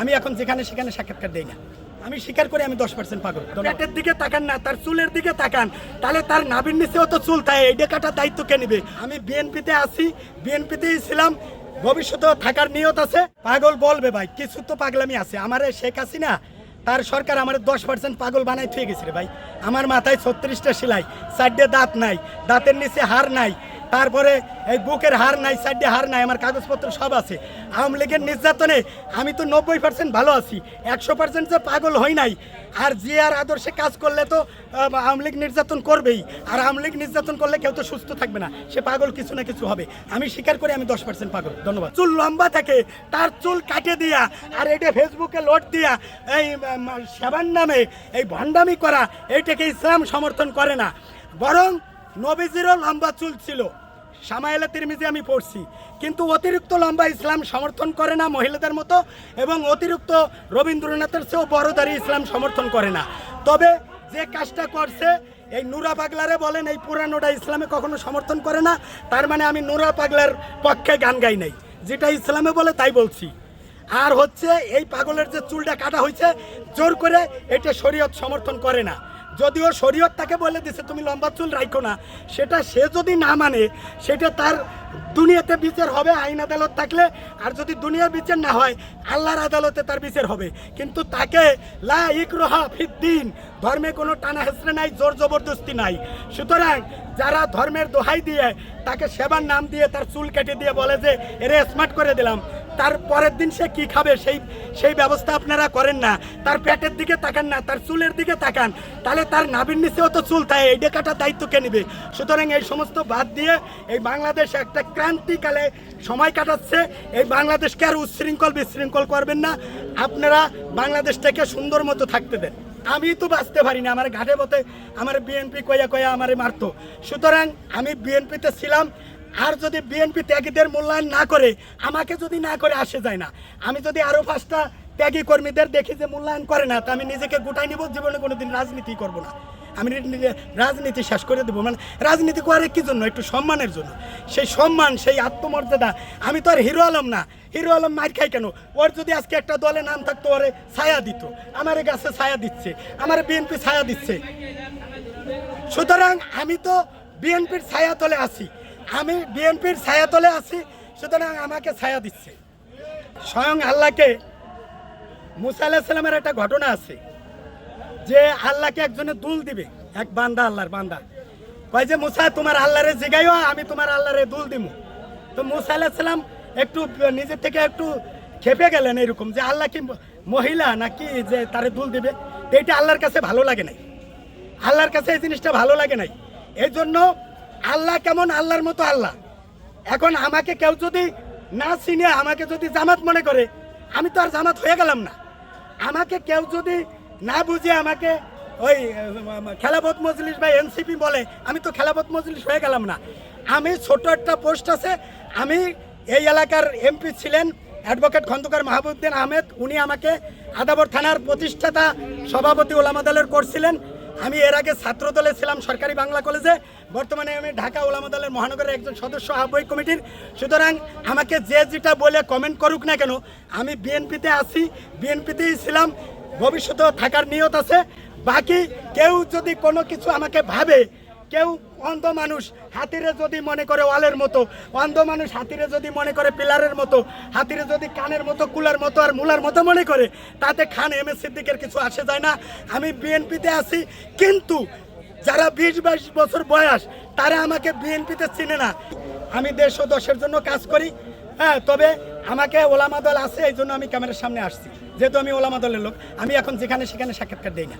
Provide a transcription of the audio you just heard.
আমি এখন যেখানে সেখানে সাক্ষাৎকার দেই না। আমি স্বীকার করি আমি দশ পার্সেন্ট পাগল। পেটের দিকে তাকান না তার চুলের দিকে তাকান। তাহলে তার নাবির নিচেও তো চুল থাকে এই কাটার দায়িত্ব কে নিবে? আমি বিএনপিতে আছি বিএনপিতেই ছিলাম ভবিষ্যতেও থাকার নিয়ত আছে। পাগল বলবে ভাই কিছু তো পাগলামি আছে। আমার শেখ হাসিনা তার সরকার আমার দশ পার্সেন্ট পাগল বানাই থুয়ে গেছে রে ভাই। আমার মাথায় ছত্রিশটা সেলাই চারটে দাঁত নাই দাঁতের নিচে হার নাই। তারপরে এই বুকের হার নাই, সাইডে হার নাই, আমার কাগজপত্র সব আছে। আওয়ামী লীগের নির্যাতনে আমি তো নব্বই পার্সেন্ট ভালো আছি, একশো পার্সেন্ট যে পাগল হই নাই। আর যে আর আদর্শে কাজ করলে তো আওয়ামী লীগ নির্যাতন করবেই। আর আওয়ামী লীগ নির্যাতন করলে কেউ তো সুস্থ থাকবে না, সে পাগল কিছু না কিছু হবে। আমি স্বীকার করি আমি দশ পার্সেন্ট পাগল, ধন্যবাদ। চুল লম্বা থাকে, তার চুল কাটে দিয়া, আর এটা ফেসবুকে লোড দিয়া, এই সেবার নামে এই ভণ্ডামি করা, এইটাকে ইসলাম সমর্থন করে না। বরং নবীজিরও লম্বা চুল ছিল। সামাইলা তিরমিজি আমি পড়ছি। কিন্তু অতিরিক্ত লম্বা ইসলাম সমর্থন করে না মহিলাদের মতো এবং অতিরিক্ত রবীন্দ্রনাথের চেয়েও বড়দারি ইসলাম সমর্থন করে না। তবে যে কাজটা করছে, এই নুরা পাগলারে বলেন, এই পুরানোটা ইসলামে কখনো সমর্থন করে না। তার মানে আমি নুরা পাগলার পক্ষে গান গাই নাই। যেটা ইসলামে বলে তাই বলছি। আর হচ্ছে, এই পাগলের যে চুলটা কাটা হয়েছে, জোর করে এটা শরীয়ত সমর্থন করে না। যদিও শরীয়ত তাকে বলে দিছে, তুমি লম্বা চুল রাখো না। সেটা সে যদি না মানে সেটা তার দুনিয়াতে বিচার হবে, আইন আদালত থাকলে। আর যদি দুনিয়ার বিচার না হয়, আল্লাহর আদালতে তার বিচার হবে। কিন্তু তাকে লা ইকরোহা ফিদ্দিন ধর্মে কোনো টানা হেসরে নাই, জোর জবরদস্তি নাই। সুতরাং যারা ধর্মের দোহাই দিয়ে তাকে সেবার নাম দিয়ে তার চুল কেটে দিয়ে বলে যে, এরে স্মার্ট করে দিলাম। তার পরের দিন সে কি খাবে, সেই সেই ব্যবস্থা আপনারা করেন না। তার পেটের দিকে তাকান না, তার চুলের দিকে তাকান। তাহলে তার নাবির নিচেও তো চুল থাকে এইটা কাটার দায়িত্ব কে নেবে? সুতরাং এই সমস্ত বাদ দিয়ে এই বাংলাদেশ একটা ক্রান্তিকালে সময় কাটাচ্ছে। এই বাংলাদেশকে আর উচ্ছৃঙ্খল বিশৃঙ্খল করবেন না। আপনারা বাংলাদেশটাকে সুন্দর মতো থাকতে দেন। আমি তো বাঁচতে পারি না, আমার ঘাটে পথে আমার বিএনপি কয়া কয়া আমারে মারতো। সুতরাং আমি বিএনপিতে ছিলাম আর যদি বিএনপি ত্যাগীদের মূল্যায়ন না করে, আমাকে যদি না করে, আসে যায় না। আমি যদি আরও পাঁচটা ত্যাগী কর্মীদের দেখি যে মূল্যায়ন করে না, তা আমি নিজেকে গোটাই নিব, জীবনে কোনোদিন রাজনীতি করব না। আমি রাজনীতি শেষ করে দেবো। মানে রাজনীতি করে কি জন্য? একটু সম্মানের জন্য। সেই সম্মান, সেই আত্মমর্যাদা, আমি তো আর হিরো আলম না। হিরো আলম মার খাই কেন? ওর যদি আজকে একটা দলে নাম থাকতো, ওরে ছায়া দিত। আমার গাছে ছায়া দিচ্ছে। আমার বিএনপি ছায়া দিচ্ছে। সুতরাং আমি তো বিএনপির ছায়া তলে আছি। আমি বিএনপির ছায়া তলে আছি, সুতরাং আমাকে ছায়া দিচ্ছে। স্বয়ং আল্লাহকে, মুসা আলাহিসাল্লামের একটা ঘটনা আছে, যে আল্লাহকে একজনে দুল দিবে, এক বান্দা আল্লাহর বান্দা। কয় যে, মুসা, তোমার আল্লাহরে জিগাইও, আমি তোমার আল্লাহরে দুল দিব তো মুসা আলাহিসাল্লাম একটু, নিজের থেকে একটু খেপে গেলেন এরকম, যে আল্লাহ কি মহিলা নাকি যে তারে দুল দিবে? এটা আল্লাহর কাছে ভালো লাগে নাই। আল্লাহর কাছে এই জিনিসটা ভালো লাগে নাই। এই জন্য আল্লাহ কেমন? আল্লাহর মতো আল্লাহ। এখন আমাকে কেউ যদি না চিনে, আমাকে যদি জামাত মনে করে, আমি তো আর জামাত হয়ে গেলাম না। আমাকে কেউ যদি না বুঝে আমাকে ওই খেলাপথ মজলিস বা এনসিপি বলে, আমি তো খেলাপথ মজলিস হয়ে গেলাম না। আমি ছোট একটা পোস্ট আছে, আমি এই এলাকার এমপি ছিলেন অ্যাডভোকেট খন্দকার মাহবুদ্দিন আহমেদ। উনি আমাকে আদাবর থানার প্রতিষ্ঠাতা, সভাপতি ওলামা দলের করছিলেন আমি এর আগে ছাত্র দলে ছিলাম সরকারি বাংলা কলেজে। বর্তমানে আমি ঢাকা ওলামা দলের মহানগরের একজন সদস্য আহ্বায়ক কমিটির। সুতরাং আমাকে যে যেটা বলে কমেন্ট করুক না কেন, আমি বিএনপিতে আছি, বিএনপিতেই ছিলাম, ভবিষ্যতেও থাকার নিয়ত আছে। বাকি কেউ যদি কোনো কিছু আমাকে ভাবে, কেউ অন্ধ মানুষ হাতিরে যদি মনে করে ওয়ালের মতো, অন্ধ মানুষ হাতিরে যদি মনে করে পিলারের মতো, হাতিরে যদি কানের মতো, কুলার মতো আর মুলার মতো মনে করে, তাতে খান এম এস সিদ্দিকের কিছু আসে যায় না। আমি বিএনপিতে আছি, কিন্তু যারা বিশ বাইশ বছর বয়স, তারা আমাকে বিএনপিতে চিনে না। আমি ও দশের জন্য কাজ করি হ্যাঁ তবে আমাকে ওলামা দল আছে, এই জন্য আমি ক্যামেরার সামনে আসছি। যেহেতু আমি ওলামা দলের লোক, আমি এখন যেখানে সেখানে সাক্ষাৎকার দিই না।